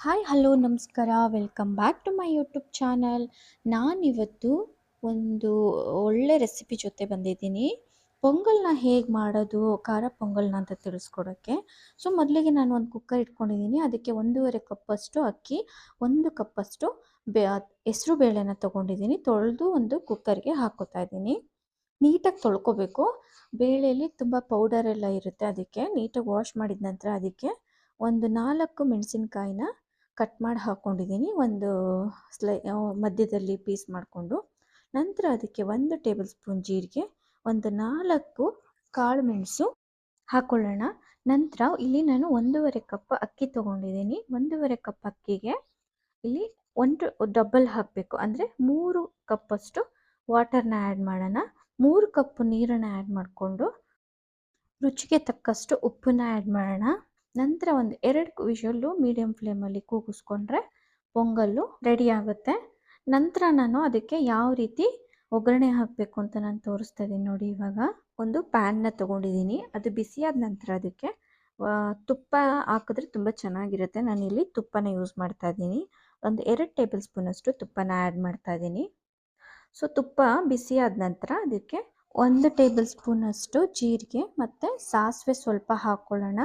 Hi hello ನಮಸ್ಕಾರ. Welcome back to my YouTube channel ನಾನಿವತ್ತು ಒಂದು ಒಳ್ಳೆ ರೆಸಿಪಿ ಜೊತೆ ಬಂದಿದ್ದೀನಿ. ಪೊಂಗಲ್ನ ಹೇಗೆ ಮಾಡೋದು, ಖಾರ ಪೊಂಗಲ್ನ ಅಂತ ತಿಳಿಸ್ಕೊಡೋಕ್ಕೆ. ಸೊ ಮೊದಲಿಗೆ ನಾನು ಒಂದು ಕುಕ್ಕರ್ ಇಟ್ಕೊಂಡಿದ್ದೀನಿ. ಅದಕ್ಕೆ ಒಂದೂವರೆ ಕಪ್ಪಷ್ಟು ಅಕ್ಕಿ, ಒಂದು ಕಪ್ಪಷ್ಟು ಬೆ, ಹೆಸರು ಬೇಳೆನ ತೊಗೊಂಡಿದ್ದೀನಿ. ತೊಳೆದು ಒಂದು ಕುಕ್ಕರ್ಗೆ ಹಾಕೋತಾ ಇದ್ದೀನಿ. ನೀಟಾಗಿ ತೊಳ್ಕೊಬೇಕು. ಬೇಳೆಯಲ್ಲಿ ತುಂಬ ಪೌಡರ್ ಎಲ್ಲ ಇರುತ್ತೆ ಅದಕ್ಕೆ. ನೀಟಾಗಿ ವಾಶ್ ಮಾಡಿದ ನಂತರ ಅದಕ್ಕೆ ಒಂದು ನಾಲ್ಕು ಮೆಣಸಿನ್ಕಾಯಿನ ಕಟ್ ಮಾಡಿ ಹಾಕ್ಕೊಂಡಿದ್ದೀನಿ ಒಂದು ಸ್ಲೈ ಮಧ್ಯದಲ್ಲಿ ಪೀಸ್ ಮಾಡಿಕೊಂಡು, ನಂತರ ಅದಕ್ಕೆ ಒಂದು ಟೇಬಲ್ ಸ್ಪೂನ್ ಜೀರಿಗೆ, ಒಂದು ನಾಲ್ಕು ಕಾಳು ಮೆಣಸು ಹಾಕ್ಕೊಳ್ಳೋಣ ನಂತರ ಇಲ್ಲಿ ನಾನು ಒಂದೂವರೆ ಕಪ್ ಅಕ್ಕಿ ತೊಗೊಂಡಿದ್ದೀನಿ. ಒಂದೂವರೆ ಕಪ್ ಅಕ್ಕಿಗೆ ಇಲ್ಲಿ ಒಂದು ಡಬಲ್ ಹಾಕಬೇಕು. ಅಂದರೆ ಮೂರು ಕಪ್ಪಷ್ಟು ವಾಟರ್ನ ಆ್ಯಡ್ ಮಾಡೋಣ. ಮೂರು ಕಪ್ ನೀರನ್ನು ಆ್ಯಡ್ ಮಾಡಿಕೊಂಡು ರುಚಿಗೆ ತಕ್ಕಷ್ಟು ಉಪ್ಪನ್ನ ಆ್ಯಡ್ ಮಾಡೋಣ. ನಂತರ ಒಂದು ಎರಡು ವಿಷಲ್ಲು ಮೀಡಿಯಮ್ ಫ್ಲೇಮಲ್ಲಿ ಕೂಗಿಸ್ಕೊಂಡ್ರೆ ಪೊಂಗಲ್ಲು ರೆಡಿ ಆಗುತ್ತೆ. ನಂತರ ನಾನು ಅದಕ್ಕೆ ಯಾವ ರೀತಿ ಒಗ್ಗರಣೆ ಹಾಕಬೇಕು ಅಂತ ನಾನು ತೋರಿಸ್ತಾ ಇದ್ದೀನಿ ನೋಡಿ ಇವಾಗ. ಒಂದು ಪ್ಯಾನ್ನ ತೊಗೊಂಡಿದ್ದೀನಿ. ಅದು ಬಿಸಿಯಾದ ನಂತರ ಅದಕ್ಕೆ ತುಪ್ಪ ಹಾಕಿದ್ರೆ ತುಂಬ ಚೆನ್ನಾಗಿರುತ್ತೆ. ನಾನಿಲ್ಲಿ ತುಪ್ಪನ ಯೂಸ್ ಮಾಡ್ತಾ ಇದ್ದೀನಿ. ಒಂದು ಎರಡು ಟೇಬಲ್ ಸ್ಪೂನಷ್ಟು ತುಪ್ಪನ ಆ್ಯಡ್ ಮಾಡ್ತಾ ಇದ್ದೀನಿ. ಸೊ ತುಪ್ಪ ಬಿಸಿಯಾದ ನಂತರ ಅದಕ್ಕೆ ಒಂದು ಟೇಬಲ್ ಸ್ಪೂನಷ್ಟು ಜೀರಿಗೆ ಮತ್ತು ಸಾಸಿವೆ ಸ್ವಲ್ಪ ಹಾಕ್ಕೊಳ್ಳೋಣ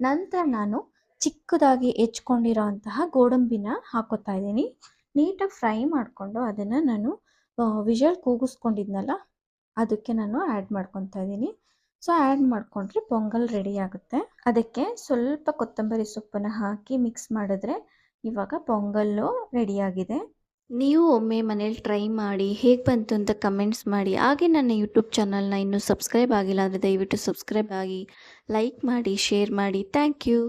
ನಂತರ ನಾನು ಚಿಕ್ಕದಾಗಿ ಹೆಚ್ಕೊಂಡಿರೋ ಅಂತಹ ಗೋಡಂಬಿನ ಹಾಕೋತಾ ಇದ್ದೀನಿ. ನೀಟಾಗಿ ಫ್ರೈ ಮಾಡಿಕೊಂಡು ಅದನ್ನು ನಾನು ವಿಜಲ್ ಕೂಗಿಸ್ಕೊಂಡಿದ್ನಲ್ಲ, ಅದಕ್ಕೆ ನಾನು ಆ್ಯಡ್ ಮಾಡ್ಕೊತಾ ಇದ್ದೀನಿ. ಸೊ, ಆ್ಯಡ್ ಮಾಡಿಕೊಂಡ್ರೆ ಪೊಂಗಲ್ ರೆಡಿ ಆಗುತ್ತೆ. ಅದಕ್ಕೆ ಸ್ವಲ್ಪ ಕೊತ್ತಂಬರಿ ಸೊಪ್ಪನ್ನು ಹಾಕಿ ಮಿಕ್ಸ್ ಮಾಡಿದ್ರೆ ಇವಾಗ ಪೊಂಗಲ್ಲು ರೆಡಿಯಾಗಿದೆ ನೀವು ಒಮ್ಮೆ ಮನೇಲಿ ಟ್ರೈ ಮಾಡಿ ಹೇಗೆ ಬಂತು ಅಂತ ಕಮೆಂಟ್ಸ್ ಮಾಡಿ. ಹಾಗೆ ನನ್ನ ಯೂಟ್ಯೂಬ್ ಚಾನಲ್ನ ಇನ್ನೂ ಸಬ್ಸ್ಕ್ರೈಬ್ ಆಗಿಲ್ಲ ಅಂದರೆ ದಯವಿಟ್ಟು ಸಬ್ಸ್ಕ್ರೈಬ್ ಆಗಿ ಲೈಕ್ ಮಾಡಿ, ಶೇರ್ ಮಾಡಿ. Thank you.